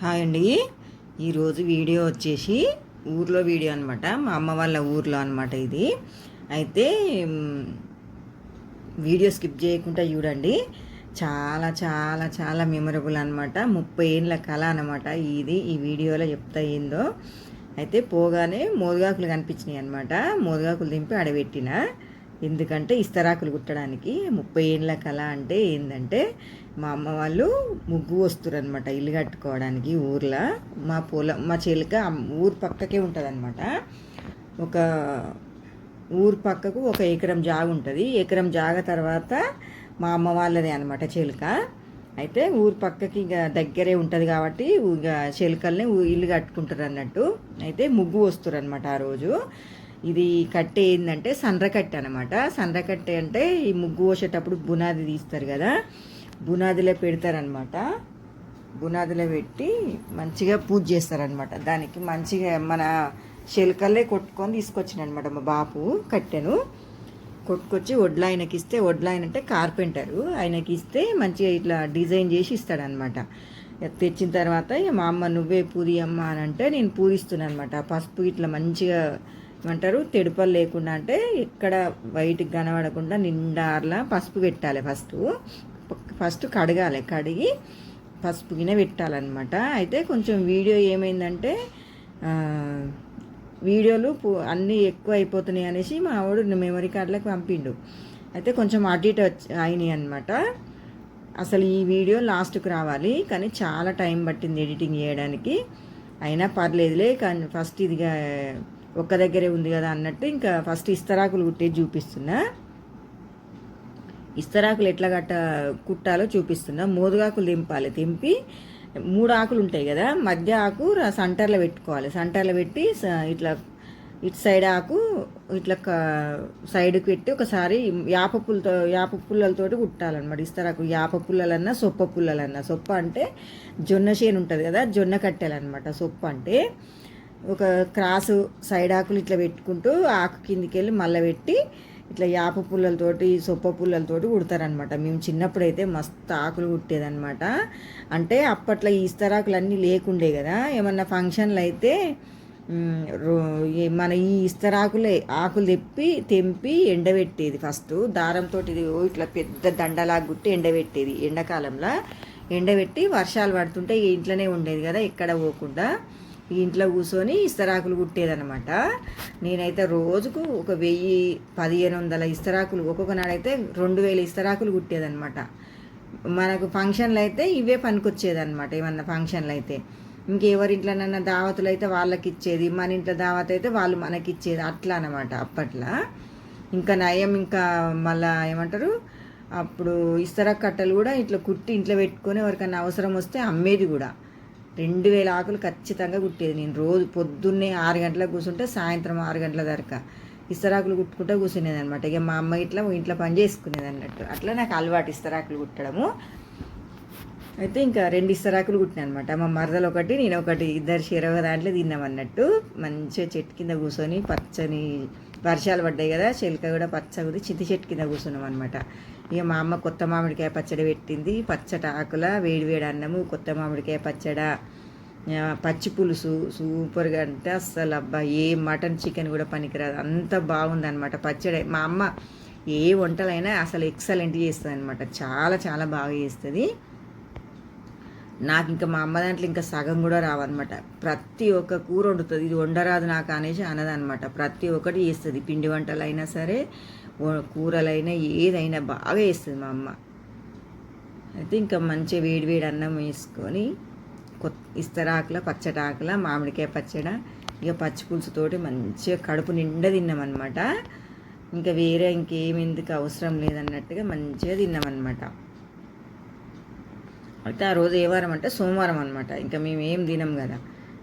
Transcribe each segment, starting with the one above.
Hi అండి. ఈరోజు video వచ్చేసి ఊర్లో వీడియో అనమాట మా అమ్మ వాళ్ళ ఊర్లో అనమాట ఇది. అయితే వీడియో స్కిప్ చేయకుండా చూడండి. చాలా చాలా చాలా మెమరబుల్ అనమాట ముప్పై ఏళ్ళ కళ అనమాట ఇది. ఈ వీడియోలో చెప్తా ఏందో. అయితే పోగానే మోదుగాకులు కనిపించినాయి అనమాట మోదుగాకులు దింపి ఆడబెట్టిన. ఎందుకంటే ఇస్తరాకులు కుట్టడానికి ముప్పై ఏళ్ళ కళ అంటే ఏంటంటే మా అమ్మ వాళ్ళు ముగ్గు వస్తారు అనమాట ఇల్లు కట్టుకోవడానికి ఊర్లో. మా పొలం మా చెలిక ఊరు పక్కకే ఉంటుంది అనమాట ఒక ఊరు పక్కకు ఒక ఎకరం జాగ ఉంటుంది. ఎకరం జాగ తర్వాత మా అమ్మ వాళ్ళదే అనమాట చెలుక. అయితే ఊరు పక్కకి ఇక దగ్గరే ఉంటుంది కాబట్టి ఇక చెలుకల్ని ఇల్లు కట్టుకుంటారు అన్నట్టు అయితే ముగ్గు వస్తారు అనమాట ఆ రోజు. ఇది కట్టె ఏంటంటే సండ్రకట్టె అనమాట సండ్రకట్టె అంటే ఈ ముగ్గు పోసేటప్పుడు బునాది తీస్తారు కదా బునాదిలో పెడతారనమాట బునాదిలో పెట్టి మంచిగా పూజ చేస్తారనమాట దానికి మంచిగా మన శిల్కల్లే కొట్టుకొని తీసుకొచ్చిన అనమాట మా బాపు కట్టెను. కొట్టుకొచ్చి వడ్ల ఆయనకి ఇస్తే వడ్ల ఆయన అంటే కార్పెంటరు. ఆయనకి ఇస్తే మంచిగా ఇట్లా డిజైన్ చేసి ఇస్తాడనమాట తెచ్చిన తర్వాత మా అమ్మ నువ్వే పూరి అమ్మ అని అంటే నేను పూరిస్తున్నాను అనమాట పసుపు ఇట్లా మంచిగా ఏమంటారు? తెడుపలు లేకుండా అంటే ఎక్కడ వైట్కి కనబడకుండా నిండార్లా పసుపు పెట్టాలి ఫస్ట్. ఫస్ట్ కడగాలి. కడిగి పసుపు గిన్నె పెట్టాలన్నమాట. అయితే కొంచెం వీడియో ఏమైందంటే వీడియోలు అన్నీ ఎక్కువ అయిపోతున్నాయి అనేసి మా వాడు మెమరీ కార్డులకు పంపిండు. అయితే కొంచెం అటు ఇటు వచ్చి అయినాయి అనమాట అసలు ఈ వీడియో లాస్ట్కి రావాలి. కానీ చాలా టైం పట్టింది ఎడిటింగ్ చేయడానికి. అయినా పర్లేదులే. కానీ ఫస్ట్ ఇదిగా ఒక్క దగ్గరే ఉంది కదా అన్నట్టు ఇంకా ఫస్ట్ ఇస్తరాకులు కుట్టేది చూపిస్తున్నా. ఇస్తరాకులు ఎట్లా కట్ట కుట్టాలో చూపిస్తున్నా. మోదుగాకులు దింపాలి దింపి మూడు ఆకులు ఉంటాయి కదా మధ్య ఆకు సంటర్లో పెట్టుకోవాలి. సంటర్లో పెట్టి ఇట్లా ఇటు సైడ్ ఆకు ఇట్లా సైడ్కి పెట్టి ఒకసారి యాప పుల్లతో యాప పుల్లలతోటి కుట్టాలన్నమాట. ఇస్తారాకు యాప పుల్లలన్నా సొప్ప పుల్లలన్నా. సొప్ప అంటే జొన్న చేను ఉంటుంది కదా జొన్న కట్టెలన్నమాట. సొప్ప అంటే ఒక క్రాసు సైడ్ ఆకులు ఇట్లా పెట్టుకుంటూ ఆకు కిందికి వెళ్ళి మళ్ళీ పెట్టి ఇట్లా యాప పుల్లలతోటి సొప్ప పుల్లలతోటి కుడతారనమాట మేము చిన్నప్పుడైతే మస్తు ఆకులు కుట్టేదన్నమాట. అంటే అప్పట్లో ఈ ఇస్తరాకులు అన్నీ లేకుండే కదా ఏమన్నా ఫంక్షన్లు అయితే రో- ఈ- మన ఈ ఇస్తరాకులే ఆకులు తెప్పి తెంపి ఎండబెట్టేది ఫస్ట్. దారంతో ఇది ఇట్లా పెద్ద దండలాగా గుట్టి ఎండబెట్టేది. ఎండాకాలంలో ఎండబెట్టి వర్షాలు పడుతుంటే ఇంట్లోనే ఉండేది కదా ఎక్కడ పోకుండా. ఈ ఇంట్లో కూర్చొని ఇస్తరాకులు కుట్టేదనమాట నేనైతే రోజుకు ఒక వెయ్యి పదిహేను వందల ఇస్తరాకులు ఒక్కొక్క నాడైతే రెండు వేల ఇస్తరాకులు కుట్టేదనమాట మనకు ఫంక్షన్లు అయితే ఇవే పనికొచ్చేదనమాట ఏమన్నా ఫంక్షన్లు అయితే ఇంకెవరింట్లోనన్నా దావతులు అయితే వాళ్ళకి ఇచ్చేది మన ఇంట్లో దావత్ అయితే వాళ్ళు మనకి ఇచ్చేది అట్లా అనమాట అప్పట్లో. ఇంకా నయం ఇంకా మళ్ళా ఏమంటారు అప్పుడు ఇస్తరా కట్టలు కూడా ఇట్లా కుట్టి ఇంట్లో పెట్టుకొని ఎవరికైనా అవసరం వస్తే అమ్మేది కూడా. రెండు వేల ఆకులు ఖచ్చితంగా కుట్టేది నేను. రోజు పొద్దున్నే ఆరు గంటలకు కూర్చుంటే సాయంత్రం ఆరు గంటల దాకా ఇస్తరాకులు కుట్టుకుంటూ కూర్చునేది అనమాట ఇక మా అమ్మ ఇట్లా ఇంట్లో పని చేసుకునేది అన్నట్టు. అట్లా నాకు అలవాటు ఇస్తరాకులు కుట్టడము. అయితే ఇంకా రెండు ఇస్తరాకులు కుట్టినా అనమాట మా మరదలు ఒకటి నేను ఒకటి. ఇద్దరు చెరవ దాంట్లో తిన్నాం అన్నట్టు. మంచిగా చెట్టు కింద కూర్చొని పచ్చని వర్షాలు పడ్డాయి కదా చెలక కూడా పచ్చ చితి చింత చెట్టు కింద కూర్చున్నాం అనమాట ఇక మా అమ్మ కొత్త మామిడికాయ పచ్చడి పెట్టింది. పచ్చట ఆకుల వేడివేడి అన్నము కొత్త మామిడికాయ పచ్చడ పచ్చి పులుసు సూపర్గా అంటే అస్సలు అబ్బా ఏ మటన్ చికెన్ కూడా పనికిరాదు. అంత బాగుంది అనమాట పచ్చడి. మా అమ్మ ఏ వంటలైనా అసలు ఎక్సలెంట్ చేస్తుంది అనమాట చాలా చాలా బాగా చేస్తుంది. నాకు ఇంకా మా అమ్మ దాంట్లో ఇంకా సగం కూడా రావన్నమాట. ప్రతి ఒక్క కూర వండుతుంది. ఇది వండరాదు నాకు అనేసి అనదనమాట ప్రతి ఒక్కటి చేస్తుంది. పిండి వంటలు అయినా సరే కూరలైనా ఏదైనా బాగా వేస్తుంది మా అమ్మ. అయితే ఇంకా మంచిగా వేడి వేడి అన్నం వేసుకొని కొత్త ఇస్తరాకుల పచ్చటాకుల మామిడికాయ పచ్చడ ఇక పచ్చి పులుసుతోటి మంచిగా కడుపు నిండా తిన్నామన్నమాట. ఇంకా వేరే ఇంకేం ఎందుకు అవసరం లేదన్నట్టుగా మంచిగా తిన్నామన్నమాట. అయితే ఆ రోజు ఏ వారం అంటే సోమవారం అనమాట ఇంకా మేము ఏం తినం కదా.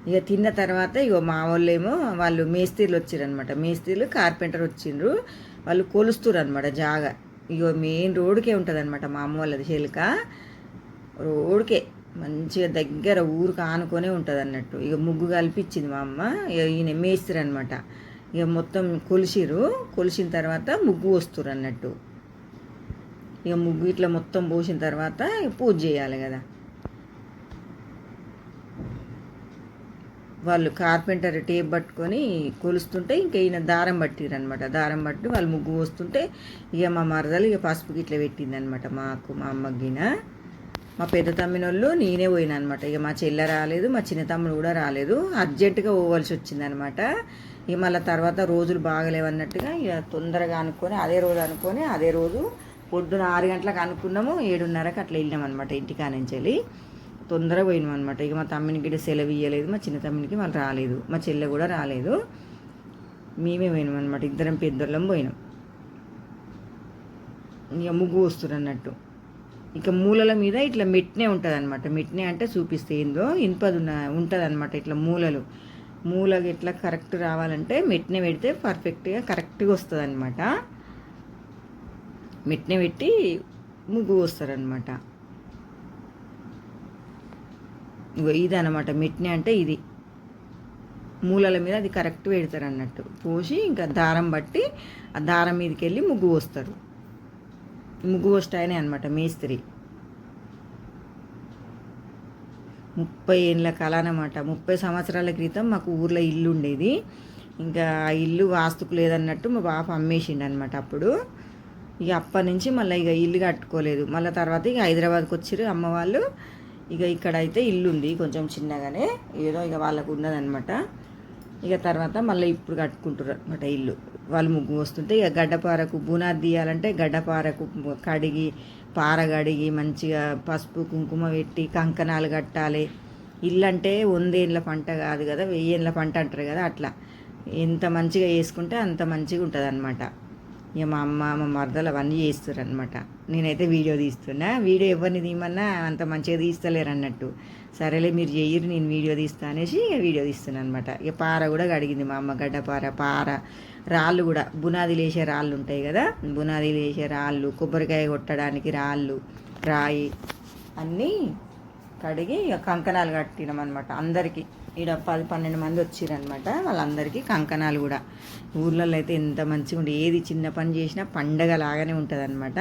ఇక తిన్న తర్వాత ఇక మా వాళ్ళేమో వాళ్ళు మేస్త్రీలు వచ్చిరనమాట మేస్త్రీలు కార్పెంటర్ వచ్చిండ్రు వాళ్ళు కొలుస్తారు అనమాట జాగా. ఇగో మెయిన్ రోడ్కే ఉంటుంది అనమాట మా అమ్మ వాళ్ళది చెలుక రోడ్కే మంచిగా దగ్గర ఊరికి ఆనుకొనే ఉంటుంది అన్నట్టు ఇక ముగ్గు కల్పించింది మా అమ్మ. ఇక ఈయన మేస్త్రి అనమాట ఇక మొత్తం కొలిసిరు కొలిసిన తర్వాత ముగ్గు వస్తారు అన్నట్టు ఇక ముగ్గు ఇట్లా మొత్తం పోసిన తర్వాత పూజ చేయాలి కదా. వాళ్ళు కార్పెంటర్ టేప్ పట్టుకొని కొలుస్తుంటే ఇంక ఈయన దారం పట్టిరనమాట దారం పట్టి వాళ్ళు ముగ్గు వస్తుంటే ఇక మా మరదలు ఇక పసుపుకి ఇట్లా పెట్టిందనమాట మాకు మా అమ్మగిన మా పెద్ద తమ్మినోళ్ళు నేనే పోయినా అనమాట ఇక మా చెల్లె రాలేదు మా చిన్న తమ్ముడు కూడా రాలేదు. అర్జెంటుగా పోవాల్సి వచ్చిందనమాట ఇక మళ్ళీ తర్వాత రోజులు బాగలేవన్నట్టుగా ఇక తొందరగా అనుకొని అదే రోజు అనుకొని అదే రోజు పొద్దున ఆరు గంటలకు అనుకున్నాము ఏడున్నరకు అట్లా వెళ్ళినాం అనమాట ఇంటికా నుంచి వెళ్ళి తొందరగా పోయినాం అనమాట ఇక మా తమ్మినికి కూడా సెలవు ఇవ్వలేదు మా చిన్న తమ్మినికి వాళ్ళు రాలేదు మా చెల్లె కూడా రాలేదు. మేమే పోయినాం అనమాట ఇద్దరం పెద్దోళ్ళం పోయినాం. ఇక ముగ్గు వస్తారు అన్నట్టు. ఇక మూలల మీద ఇట్లా మెట్నే ఉంటుంది అనమాట మెట్నే అంటే చూపిస్తే ఏందో ఇనుపది ఉన్న ఉంటుంది అనమాట ఇట్లా మూలలు. మూలకి ఇట్లా కరెక్ట్ రావాలంటే మెట్నే పెడితే పర్ఫెక్ట్గా కరెక్ట్గా వస్తుంది అనమాట మెట్నే పెట్టి ముగ్గు వస్తారనమాట ఇగో ఇది అనమాట మెట్ని అంటే ఇది. మూలల మీద అది కరెక్ట్ పెడతారు అన్నట్టు పోసి ఇంకా దారం బట్టి ఆ దారం మీదకి వెళ్ళి ముగ్గు పోస్తారు. ముగ్గు పోస్తాయనే అనమాట మేస్త్రి. ముప్పై ఏళ్ళ కళ అనమాట ముప్పై సంవత్సరాల క్రితం మాకు ఊర్లో ఇల్లు ఉండేది. ఇంకా ఆ ఇల్లు వాస్తుకు లేదన్నట్టు మా బాప అమ్మేసిండు అనమాట అప్పుడు. ఇక అప్పటి నుంచి మళ్ళీ ఇక ఇల్లు కట్టుకోలేదు. మళ్ళీ తర్వాత ఇక హైదరాబాద్కి వచ్చారు అమ్మ వాళ్ళు. ఇక ఇక్కడ అయితే ఇల్లు ఉంది కొంచెం చిన్నగానే. ఏదో ఇక వాళ్ళకు ఉన్నదనమాట ఇక తర్వాత మళ్ళీ ఇప్పుడు కట్టుకుంటారు అనమాట ఇల్లు. వాళ్ళు ముగ్గు వస్తుంటే ఇక గడ్డపారకు బునాది తీయాలంటే గడ్డపారకు కడిగి పార కడిగి మంచిగా పసుపు కుంకుమ పెట్టి కంకణాలు కట్టాలి. ఇల్లు అంటే వందేళ్ళ పంట కాదు కదా వెయ్యేళ్ళ పంట అంటారు కదా అట్లా. ఎంత మంచిగా వేసుకుంటే అంత మంచిగా ఉంటుంది అనమాట ఇక మా అమ్మ మా మరదలు అవన్నీ చేస్తారు అనమాట నేనైతే వీడియో తీస్తున్నా. వీడియో ఎవరిని తీయమన్నా అంత మంచిగా తీస్తలేరు అన్నట్టు. సరేలే మీరు చెయ్యరు నేను వీడియో తీస్తా అనేసి ఇక వీడియో తీస్తున్నాను అనమాట ఇక పార కూడా కడిగింది మా అమ్మ గడ్డ పార పార. రాళ్ళు కూడా బునాది లేసే రాళ్ళు ఉంటాయి కదా? బునాది లేసే రాళ్ళు కొబ్బరికాయ కొట్టడానికి రాళ్ళు రాయి అన్నీ కడిగి ఇక కంకణాలు కట్టినాం అనమాట అందరికీ. ఈడ పది పన్నెండు మంది వచ్చిరనమాట వాళ్ళందరికీ కంకణాలు కూడా. ఊర్లలో అయితే ఎంత మంచిగా ఉండే ఏది చిన్న పని చేసినా పండగ లాగానే ఉంటుంది అనమాట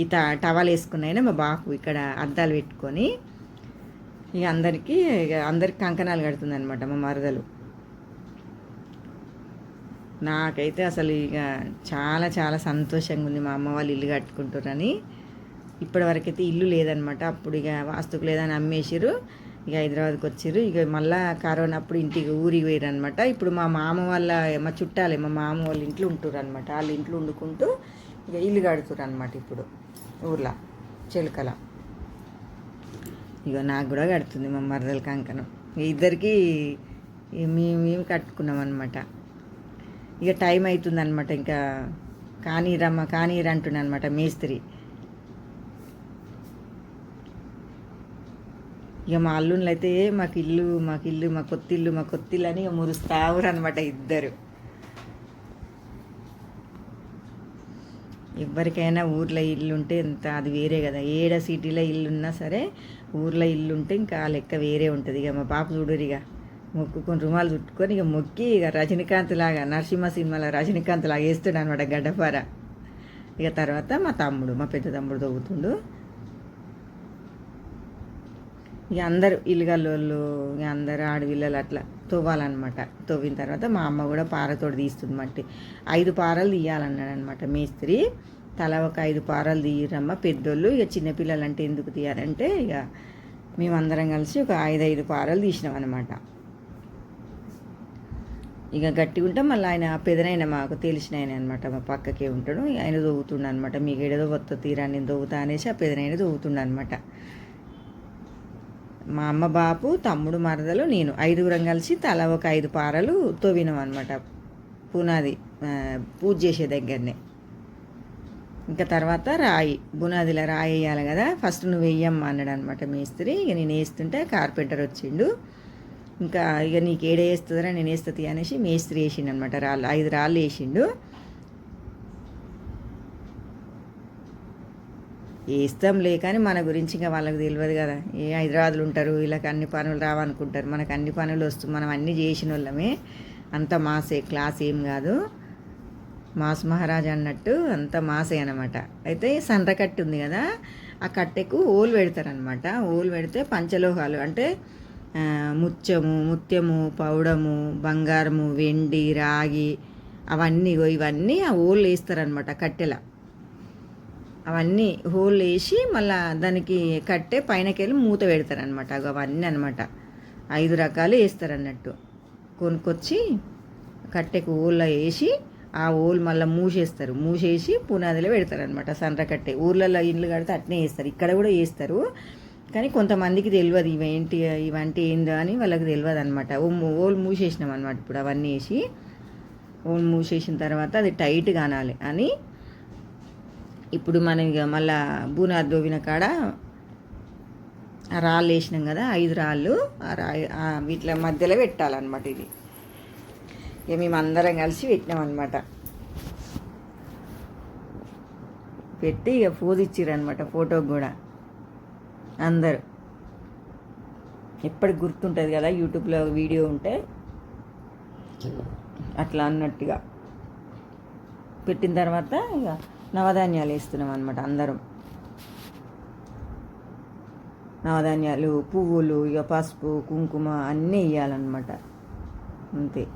ఈ ట టవల్ వేసుకున్నైనా మా బాపు ఇక్కడ అద్దాలు పెట్టుకొని ఇక అందరికీ ఇక అందరికి కంకణాలు కడుతుంది అనమాట మా మరదలు. నాకైతే అసలు ఇక చాలా చాలా సంతోషంగా ఉంది మా అమ్మ వాళ్ళు ఇల్లు కట్టుకుంటారని ఇప్పటివరకైతే ఇల్లు లేదనమాట అప్పుడు ఇక వాస్తుకు లేదని అమ్మేసారు ఇక హైదరాబాద్కి వచ్చారు. ఇక మళ్ళీ కరోనా అప్పుడు ఇంటికి ఊరికి పోయారు అనమాట ఇప్పుడు మా మామ వాళ్ళ మా చుట్టాలే మా మామ వాళ్ళ ఇంట్లో ఉంటారు అనమాట వాళ్ళ ఇంట్లో వండుకుంటూ ఇక ఇల్లు కడుతురు అనమాట ఇప్పుడు ఊర్లో చిలుకల. ఇక నాకు కూడా కడుతుంది మా మరదల కంకణం. ఇద్దరికి మేము మేము కట్టుకున్నాం అనమాట ఇక టైం అవుతుంది అనమాట ఇంకా. కానీరమ్మ కానీరు అంటున్నా అనమాట మేస్త్రి. ఇక మా అల్లుళ్ళు అయితే మాకు ఇల్లు మాకు ఇల్లు మా కొత్త ఇల్లు మా కొత్త ఇల్లు అని ఇక మురుస్తావురు అనమాట ఇద్దరు. ఎవరికైనా ఊర్లో ఇల్లు ఉంటే ఎంత అది వేరే కదా. ఏడ సిటీలో ఇల్లు ఉన్నా సరే ఊర్లో ఇల్లు ఉంటే ఇంకా ఆ లెక్క వేరే ఉంటుంది. ఇక మా పాప చూడరు ఇక. మొక్కుకొని రుమాలు చుట్టుకొని ఇక మొక్కి ఇక రజనీకాంత్ లాగా నరసింహ సినిమాలో రజనీకాంత్ లాగా వేస్తాడు అనమాట గడ్డపార. ఇక తర్వాత మా తమ్ముడు మా పెద్ద తమ్ముడు తవ్వుతుండు. ఇక అందరు ఇల్లుగల్లోళ్ళు ఇక అందరు ఆడపిల్లలు అట్లా తవ్వాలన్నమాట. తవ్విన తర్వాత మా అమ్మ కూడా పారతోటి తీస్తుంది మట్టి. ఐదు పారలు తీయాలన్నాడు అనమాట మేస్త్రి తల ఒక ఐదు పారలు తీయరమ్మ. పెద్దోళ్ళు ఇక చిన్నపిల్లలు అంటే ఎందుకు తీయాలంటే ఇక మేమందరం కలిసి ఒక ఐదు ఐదు పారలు తీసినాం అనమాట ఇక గట్టిగా ఉంటే మళ్ళీ ఆయన పెదనైన మాకు తెలిసిన ఆయన అనమాట మా పక్కకే ఉంటాడు. ఆయన దొవ్వుతుండ అనమాట మీకు ఏడదో వత్త తీరా నేను దొవ్వుతా అనేసి ఆ పెదనైన దొవ్వుతుండ అనమాట మా అమ్మ బాపు తమ్ముడు మరదలు నేను ఐదుగురం కలిసి తల ఒక ఐదు పారలు తోవినాం అనమాట పునాది పూజ చేసే దగ్గరనే. ఇంకా తర్వాత రాయి బునాదిలో రాయి వేయాలి కదా. ఫస్ట్ నువ్వు వెయ్యమ్మా అన్నాడు అనమాట మేస్త్రి. ఇక నేను వేస్తుంటే కార్పెంటర్ వచ్చిండు. ఇంకా ఇక నీకు ఏడే వేస్తుందరా నేను వేస్తుంది అనేసి మేస్త్రి వేసిండు అనమాట రాళ్ళు ఐదు రాళ్ళు వేసిండు. వేస్తాంలే కానీ మన గురించి ఇంకా వాళ్ళకి తెలియదు కదా. ఏ హైదరాబాద్లో ఉంటారు వీళ్ళకి అన్ని పనులు రావనుకుంటారు. మనకు అన్ని పనులు వస్తుంది మనం అన్ని చేసిన వాళ్ళమే. అంత మాసే క్లాస్ ఏం కాదు. మాస్ మహారాజ్ అన్నట్టు అంత మాసే అనమాట అయితే సండ్ర కట్టు ఉంది కదా ఆ కట్టెకు ఓలు పెడతారనమాట ఓలు పెడితే పంచలోహాలు అంటే ముత్యము ముత్యము పౌడము బంగారము వెండి రాగి అవన్నీ ఇవన్నీ ఆ ఓళ్ళు వేస్తారనమాట కట్టెల. అవన్నీ హోల్ వేసి మళ్ళా దానికి కట్టే పైనకెళ్ళి మూత పెడతారనమాట అవన్నీ అనమాట ఐదు రకాలు వేస్తారు అన్నట్టు కొనుక్కొచ్చి కట్టెకు ఊళ్ళో వేసి ఆ ఊళ్ళు మళ్ళీ మూసేస్తారు. మూసేసి పునాదిలో పెడతారు అనమాట సండ్ర కట్టే. ఊర్లలో ఇల్లు కడితే అట్నే వేస్తారు. ఇక్కడ కూడా వేస్తారు. కానీ కొంతమందికి తెలియదు ఇవేంటి ఇవంటి ఏందో అని వాళ్ళకి తెలియదు అనమాట ఓళ్ళు మూసేసినాం అనమాట ఇప్పుడు అవన్నీ వేసి. ఓళ్ళు మూసేసిన తర్వాత అది టైట్ కానాలి అని ఇప్పుడు మనం ఇక మళ్ళా బూనార్ దోవిన కాడ ఆ రాళ్ళు వేసినాం కదా ఐదు రాళ్ళు. ఆ రాయి ఆ మధ్యలో పెట్టాలన్నమాట ఇది ఇక మేము అందరం కలిసి పెట్టినాం అనమాట పెట్టి ఇక పోజ్ ఇచ్చిర్రనమాట ఫోటోకి కూడా. అందరు. ఎప్పటికి గుర్తుంటుంది కదా యూట్యూబ్లో వీడియో ఉంటే? అట్లా అన్నట్టుగా. పెట్టిన తర్వాత ఇక నవధాన్యాలు వేస్తున్నాం అనమాట అందరం. నవధాన్యాలు పువ్వులు ఇక పసుపు కుంకుమ అన్నీ వేయాలన్నమాట. అంతే.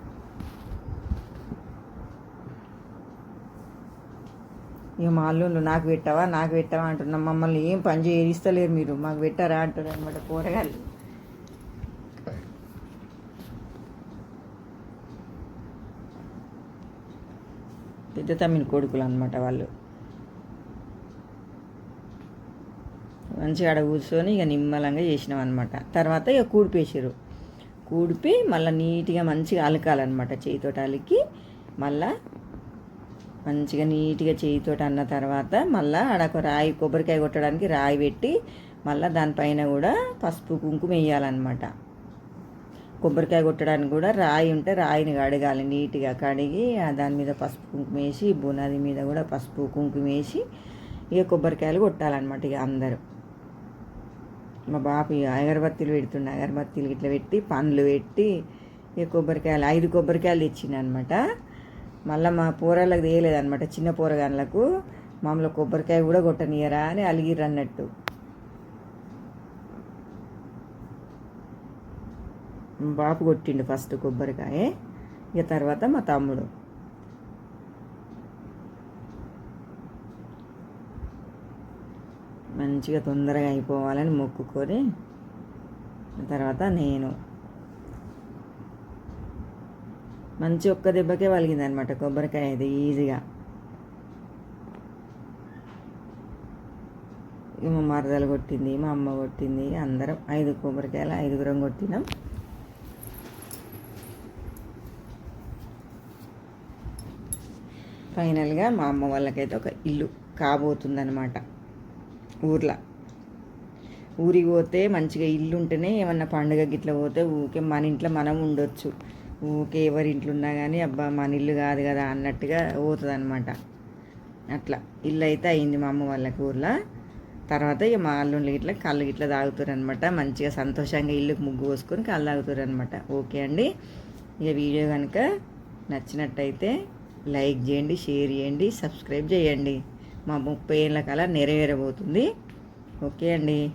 ఇక మా అల్లుళ్ళు నాకు పెట్టావా? నాకు పెట్టావా? అంటున్నాం మమ్మల్ని ఏం పని చేయిస్తలేరు మీరు. మాకు పెట్టారా? అంటారు అనమాట కూరగాయలు పెద్ద తమ్మిని కొడుకులు అనమాట వాళ్ళు. మంచిగా ఆడ కూర్చొని ఇక నిమ్మలంగా చేసినాం అనమాట తర్వాత ఇక కూడిపేసారు కూడిపి మళ్ళీ నీట్గా మంచిగా అలకాలన్నమాట చేయితోటి అలికి. మళ్ళా మంచిగా నీట్గా చేయితోటి అన్న తర్వాత మళ్ళీ ఆడ ఒక రాయి కొబ్బరికాయ కొట్టడానికి రాయి పెట్టి మళ్ళీ దానిపైన కూడా పసుపు కుంకుమ వేయాలన్నమాట. కొబ్బరికాయ కొట్టడానికి కూడా రాయి ఉంటే రాయిని కడగాలి నీట్గా కడిగి దాని మీద పసుపు కుంకుమ వేసి బునాది మీద కూడా పసుపు కుంకుమ వేసి ఇక కొబ్బరికాయలు కొట్టాలన్నమాట ఇక అందరూ. మా బాపు అగరబత్తీలు పెడుతుండే అగరబత్తీలు ఇట్లా పెట్టి పండ్లు పెట్టి ఇక కొబ్బరికాయలు ఐదు కొబ్బరికాయలు తెచ్చిండు అనమాట మళ్ళీ మా పూరలకు తేయలేదనమాట చిన్న పూరగాన్లకు మామూలు కొబ్బరికాయ కూడా కొట్టనియరా అని అలిగిర్రు అన్నట్టు. బాపు కొట్టిండు ఫస్ట్ కొబ్బరికాయ ఇక తర్వాత మా తమ్ముడు. మంచిగా తొందరగా అయిపోవాలని మొక్కుకొని తర్వాత నేను మంచి ఒక్క దెబ్బకే వలిగింది అనమాట కొబ్బరికాయ అది ఈజీగా. ఇక మా మరదలు కొట్టింది మా అమ్మ కొట్టింది అందరం ఐదు కొబ్బరికాయలు ఐదుగురం కొట్టినాం. ఫైనల్గా మా అమ్మ వాళ్ళకైతే ఒక ఇల్లు కాబోతుందనమాట. ఊర్లో. ఊరికి పోతే మంచిగా ఇల్లు ఉంటేనే ఏమన్నా పండుగ గిట్ల పోతే ఊకే మన ఇంట్లో మనం ఉండొచ్చు. ఊకే ఎవరి ఇంట్లో ఉన్నా కానీ అబ్బా మన ఇల్లు కాదు కదా అన్నట్టుగా పోతుంది అనమాట అట్లా ఇల్లు అయితే అయింది మా అమ్మ వాళ్ళకి ఊర్లో. తర్వాత ఇక మా అల్లుళ్ళు ఇట్లా కళ్ళు ఇట్లా తాగుతారు అనమాట మంచిగా సంతోషంగా ఇల్లుకి ముగ్గు పోసుకొని కళ్ళు తాగుతారు అనమాట ఓకే అండి. ఇక వీడియో కనుక నచ్చినట్టయితే లైక్ చేయండి షేర్ చేయండి సబ్స్క్రైబ్ చేయండి. మా ముప్పై ఏళ్ళ కళ నెరవేరబోతుంది. ఓకే అండి.